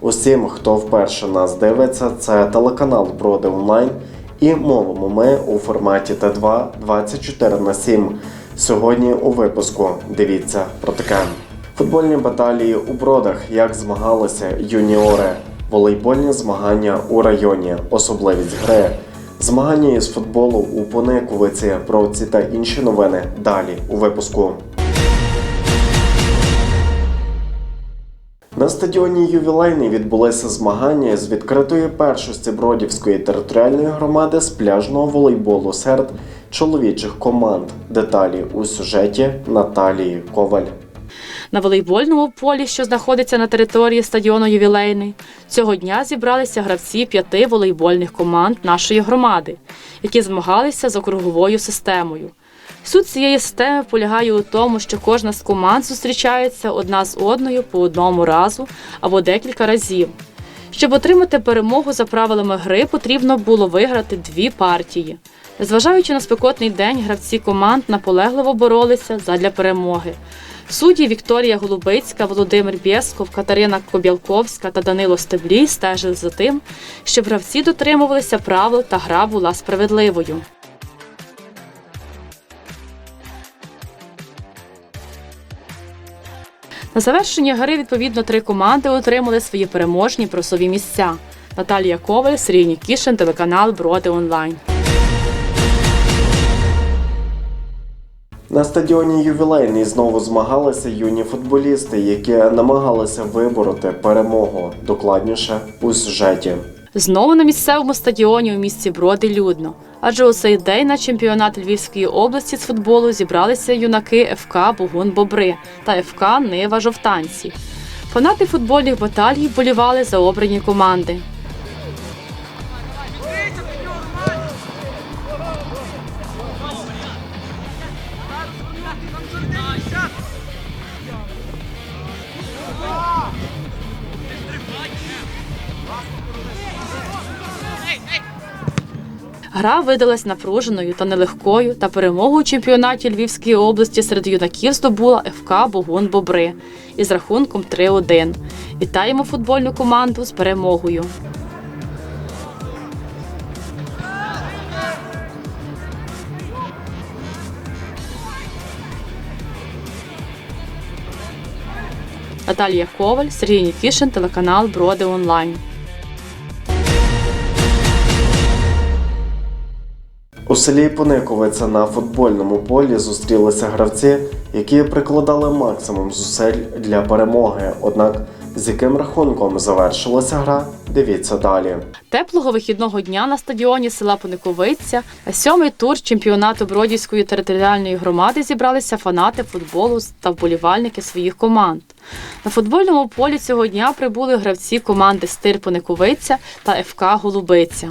Усім, хто вперше нас дивиться, це телеканал Броди Онлайн і мовимо ми у форматі Т2 24 на 7. Сьогодні у випуску дивіться про таке. Футбольні баталії у бродах, як змагалися юніори, волейбольні змагання у районі, особливість гри. Змагання із футболу у Пониковиці. Про ці та інші новини далі у випуску. На стадіоні ювілейний відбулися змагання з відкритої першості Бродівської територіальної громади з пляжного волейболу серед чоловічих команд. Деталі у сюжеті Наталії Коваль. На волейбольному полі, що знаходиться на території стадіону Ювілейний, цього дня зібралися гравці п'яти волейбольних команд нашої громади, які змагалися з округовою системою. Суть цієї системи полягає у тому, що кожна з команд зустрічається одна з одною по одному разу або декілька разів. Щоб отримати перемогу за правилами гри, потрібно було виграти дві партії. Незважаючи на спекотний день, гравці команд наполегливо боролися задля перемоги. Судді Вікторія Голубицька, Володимир Бєсков, Катерина Кобялковська та Данило Стеблій стежили за тим, щоб гравці дотримувалися правил та гра була справедливою. На завершення гри відповідно три команди отримали свої переможні просові місця. Наталія Коваль, Сергій Нікішин, телеканал Броди Онлайн. На стадіоні ювілейний знову змагалися юні футболісти, які намагалися вибороти перемогу докладніше у сюжеті. Знову на місцевому стадіоні у місті Броди людно. Адже у цей день на чемпіонат Львівської області з футболу зібралися юнаки ФК Бугун Бобри та ФК Нива Жовтанці. Фанати футбольних баталій болівали за обрані команди. Гра видалась напруженою та нелегкою, та перемогу у чемпіонаті Львівської області серед юнаків здобула ФК Богун Бобри із рахунком 3-1. Вітаємо футбольну команду з перемогою. Наталія Коваль, Сергій Нікішин, телеканал Броди Онлайн. У селі Пониковиця на футбольному полі зустрілися гравці, які прикладали максимум зусиль для перемоги. Однак з яким рахунком завершилася гра, дивіться далі. Теплого вихідного дня на стадіоні села Пониковиця сьомий тур чемпіонату Бродівської територіальної громади зібралися фанати футболу та вболівальники своїх команд. На футбольному полі цього дня прибули гравці команди Стир Пониковиця та ФК Голубиця.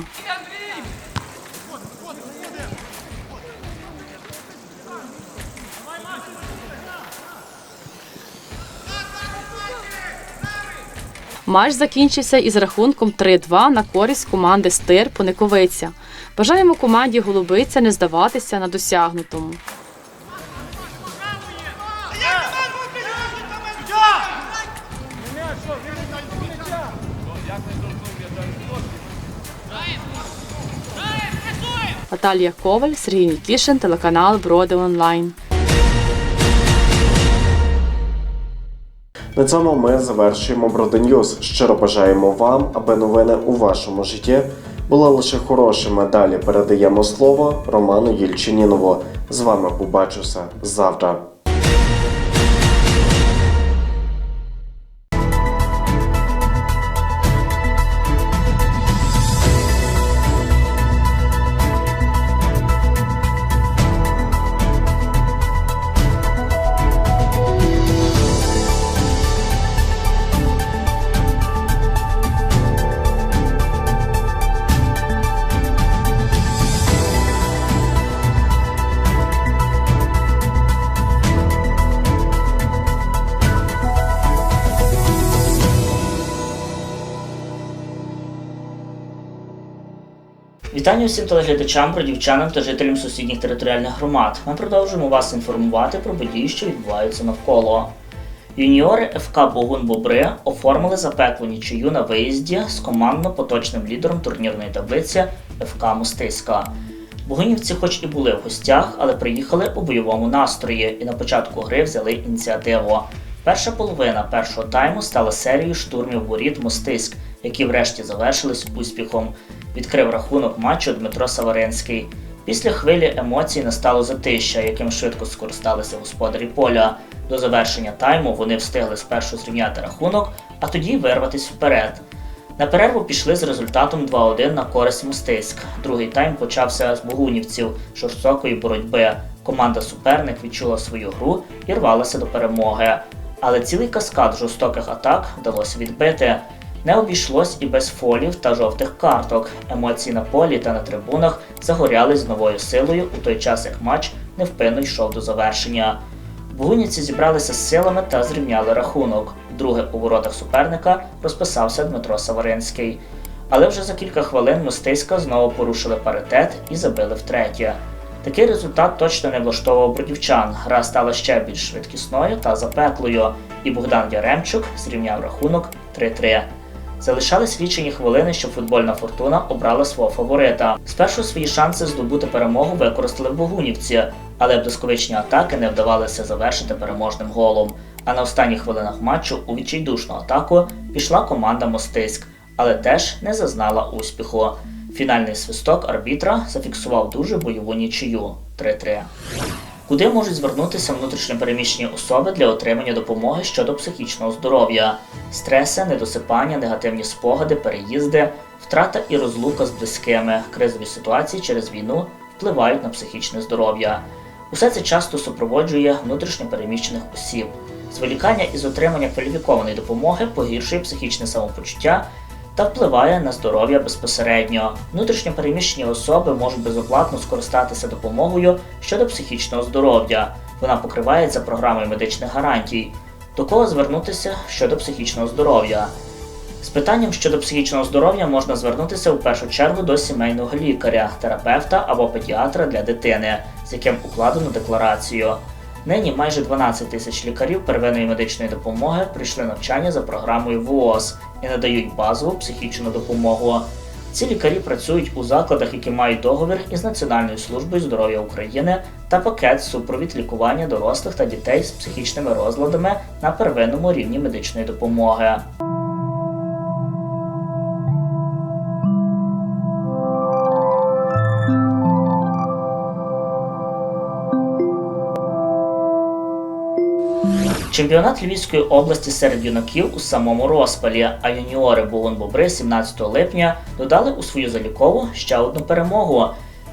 Матч закінчився із рахунком 3-2 на користь команди Стир Пониковиця. Бажаємо команді Голубиця не здаватися на досягнутому. Наталія Коваль, Сергій Нікішин, телеканал Броди Онлайн. На цьому ми завершуємо Броденьюз. Щиро бажаємо вам, аби новини у вашому житті були лише хорошими. Далі передаємо слово Роману Єльчинінову. З вами побачуся завтра. Вітання усім телеглядачам, бродівчанам та жителям сусідніх територіальних громад. Ми продовжуємо вас інформувати про події, що відбуваються навколо. Юніори ФК Богун Бобри оформили запеклу нічию на виїзді з командно-поточним лідером турнірної таблиці ФК Мостиська. Богунівці, хоч і були в гостях, але приїхали у бойовому настрої і на початку гри взяли ініціативу. Перша половина першого тайму стала серією штурмів воріт Мостиськ, які врешті завершились успіхом. Відкрив рахунок матчу Дмитро Саваринський. Після хвилі емоцій настало затища, яким швидко скористалися господарі поля. До завершення тайму вони встигли спершу зрівняти рахунок, а тоді вирватися вперед. На перерву пішли з результатом 2-1 на користь Мостиськ. Другий тайм почався з богунівців жорстокої боротьби. Команда суперник відчула свою гру і рвалася до перемоги. Але цілий каскад жорстоких атак вдалося відбити. Не обійшлось і без фолів та жовтих карток. Емоції на полі та на трибунах загорялись з новою силою у той час, як матч невпинно йшов до завершення. Богунівці зібралися з силами та зрівняли рахунок. Друге у воротах суперника розписався Дмитро Саваринський. Але вже за кілька хвилин мистиська знову порушили паритет і забили втретє. Такий результат точно не влаштовував бродівчан. Гра стала ще більш швидкісною та запеклою, і Богдан Яремчук зрівняв рахунок 3-3. Залишались лічені хвилини, щоб футбольна фортуна обрала свого фаворита. Спершу свої шанси здобути перемогу використали богунівці, але блискавичні атаки не вдавалося завершити переможним голом. А на останніх хвилинах матчу у відчайдушну атаку пішла команда Мостиськ, але теж не зазнала успіху. Фінальний свисток арбітра зафіксував дуже бойову нічию 3-3. Куди можуть звернутися внутрішньопереміщені особи для отримання допомоги щодо психічного здоров'я? Стреси, недосипання, негативні спогади, переїзди, втрата і розлука з близькими, кризові ситуації через війну впливають на психічне здоров'я. Усе це часто супроводжує внутрішньопереміщених осіб. Зволікання із отримання кваліфікованої допомоги погіршує психічне самопочуття та впливає на здоров'я безпосередньо. Внутрішньо переміщені особи можуть безоплатно скористатися допомогою щодо психічного здоров'я. Вона покривається програмою медичних гарантій. До кого звернутися щодо психічного здоров'я? З питанням щодо психічного здоров'я можна звернутися у першу чергу до сімейного лікаря, терапевта або педіатра для дитини, з яким укладено декларацію. Нині майже 12 тисяч лікарів первинної медичної допомоги прийшли навчання за програмою ВООЗ і надають базову психічну допомогу. Ці лікарі працюють у закладах, які мають договір із Національною службою здоров'я України та пакет супровід лікування дорослих та дітей з психічними розладами на первинному рівні медичної допомоги. Чемпіонат Львівської області серед юнаків у самому розпалі, а юніори Бугун Бобри 17 липня додали у свою залікову ще одну перемогу.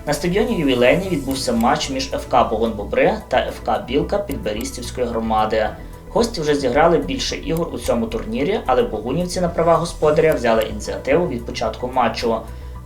На стадіоні ювілейні відбувся матч між ФК Бугун Бобри та ФК Білка Підберістівської громади. Гості вже зіграли більше ігор у цьому турнірі, але богунівці на права господаря взяли ініціативу від початку матчу.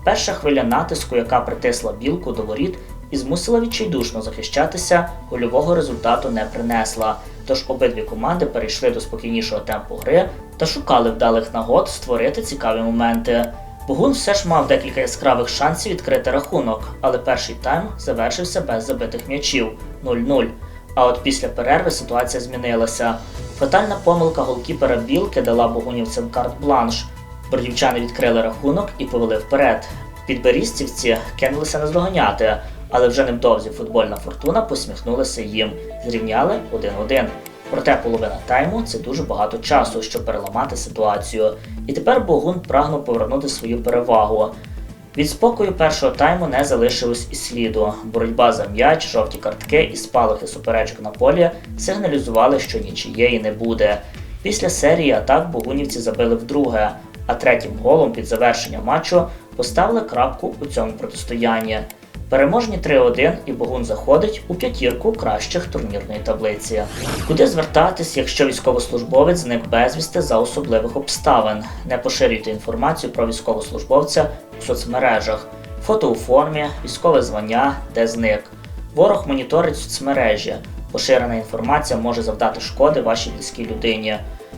Перша хвиля натиску, яка притисла білку до воріт і змусила відчайдушно захищатися, гольового результату не принесла. Тож обидві команди перейшли до спокійнішого темпу гри та шукали вдалих нагод створити цікаві моменти. Богун все ж мав декілька яскравих шансів відкрити рахунок, але перший тайм завершився без забитих м'ячів 0-0. А от після перерви ситуація змінилася. Фатальна помилка голкіпера Білки дала богунівцям карт-бланш. Бордівчани відкрили рахунок і повели вперед. Підберістівці кинулися наздоганяти, але вже невдовзі футбольна фортуна посміхнулася їм, зрівняли 1-1. Проте половина тайму це дуже багато часу, щоб переламати ситуацію. І тепер Богун прагнув повернути свою перевагу. Від спокою першого тайму не залишилось і сліду. Боротьба за м'яч, жовті картки і спалахи суперечок на полі сигналізували, що нічиєї не буде. Після серії атак богунівці забили вдруге, а третім голом під завершення матчу поставили крапку у цьому протистоянні. Переможні 3-1 і Богун заходить у п'ятірку кращих турнірної таблиці. Куди звертатись, якщо військовослужбовець зник безвісти за особливих обставин? Не поширюйте інформацію про військовослужбовця у соцмережах, фото у формі, військове звання, де зник. Ворог моніторить соцмережі. Поширена інформація може завдати шкоди вашій близькій людині.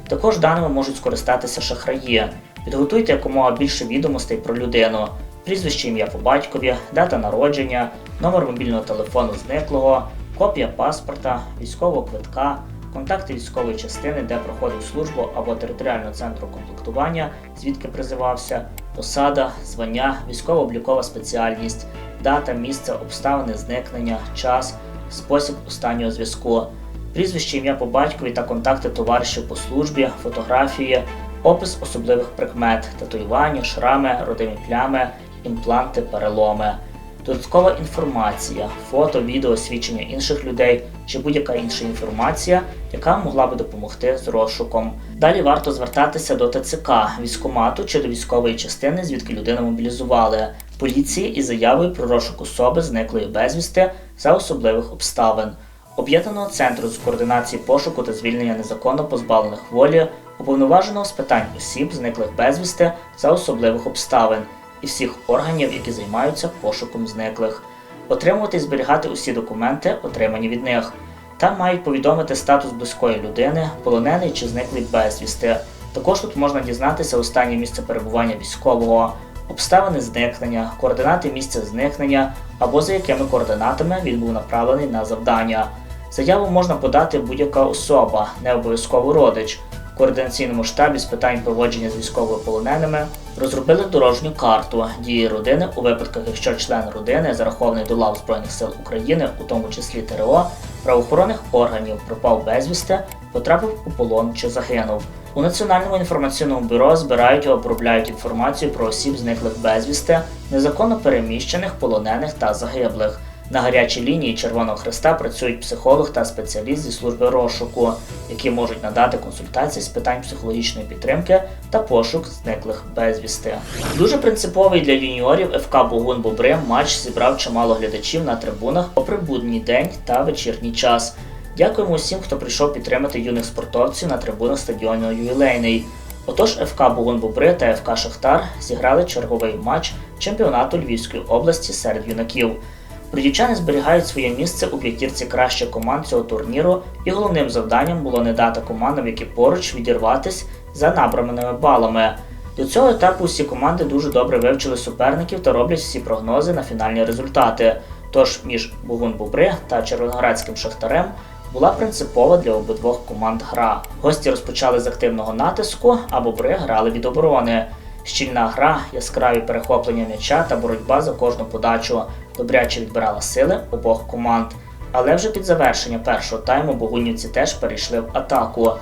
Також даними можуть скористатися шахраї. Підготуйте якомога більше відомостей про людину. Прізвище ім'я по батькові, дата народження, номер мобільного телефону зниклого, копія паспорта, військового квитка, контакти військової частини, де проходив службу або територіального центру комплектування, звідки призивався, посада, звання, військово-облікова спеціальність, дата, місце, обставини зникнення, час, спосіб останнього зв'язку, прізвище ім'я по батькові та контакти товаришів по службі, фотографії, опис особливих прикмет, татуювання, шрами, родимі плями, імпланти, переломи. Додаткова інформація, фото, відео, свідчення інших людей чи будь-яка інша інформація, яка могла би допомогти з розшуком. Далі варто звертатися до ТЦК, військомату чи до військової частини, звідки людину мобілізували, поліції із заявою про розшук особи зниклої безвісти за особливих обставин. Об'єднаного центру з координації пошуку та звільнення незаконно позбавлених волі, уповноваженого з питань осіб, зниклих безвісти за особливих обставин, і всіх органів, які займаються пошуком зниклих, отримувати і зберігати усі документи, отримані від них, та мають повідомити статус близької людини, полонений чи зниклий безвісти. Також тут можна дізнатися останнє місце перебування військового, обставини зникнення, координати місця зникнення або за якими координатами він був направлений на завдання. Заяву можна подати будь-яка особа, не обов'язково родич. Координаційному штабі з питань поводження з військовополоненими розробили дорожню карту дії родини у випадках, якщо член родини, зарахований до лав Збройних сил України, у тому числі ТРО, правоохоронних органів, пропав безвісти, потрапив у полон чи загинув. У Національному інформаційному бюро збирають і обробляють інформацію про осіб, зниклих безвісти, незаконно переміщених, полонених та загиблих. На гарячій лінії Червоного Христа працюють психолог та спеціаліст зі служби розшуку, які можуть надати консультації з питань психологічної підтримки та пошук зниклих безвісти. Дуже принциповий для юніорів ФК Богун Бобри матч зібрав чимало глядачів на трибунах попри будній день та вечірній час. Дякуємо усім, хто прийшов підтримати юних спортовців на трибунах стадіону Ювілейний. Отож, ФК Богун Бобри та ФК Шахтар зіграли черговий матч чемпіонату Львівської області серед юнаків. Бродівчани зберігають своє місце у п'ятірці кращих команд цього турніру, і головним завданням було не дати командам, які поруч відірватись за набраними балами. До цього етапу усі команди дуже добре вивчили суперників та роблять всі прогнози на фінальні результати. Тож між Бугун Бобри та Червоноградським Шахтарем була принципова для обидвох команд гра. Гості розпочали з активного натиску, а бобри грали від оборони. Щільна гра, яскраві перехоплення м'яча та боротьба за кожну подачу добряче відбирала сили обох команд. Але вже під завершення першого тайму богунівці теж перейшли в атаку.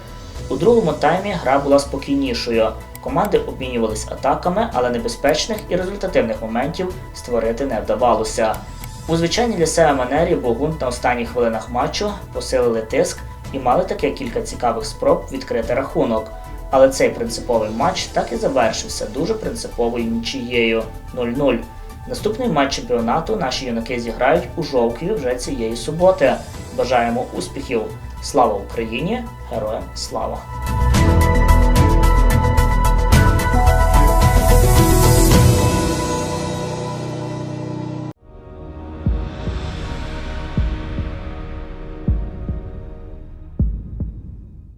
У другому таймі гра була спокійнішою. Команди обмінювались атаками, але небезпечних і результативних моментів створити не вдавалося. У звичайній для манері Богун на останніх хвилинах матчу посилили тиск і мали таке кілька цікавих спроб відкрити рахунок. Але цей принциповий матч так і завершився дуже принциповою нічією 0-0. Наступний матч чемпіонату наші юнаки зіграють у Жовкві вже цієї суботи. Бажаємо успіхів! Слава Україні! Героям слава!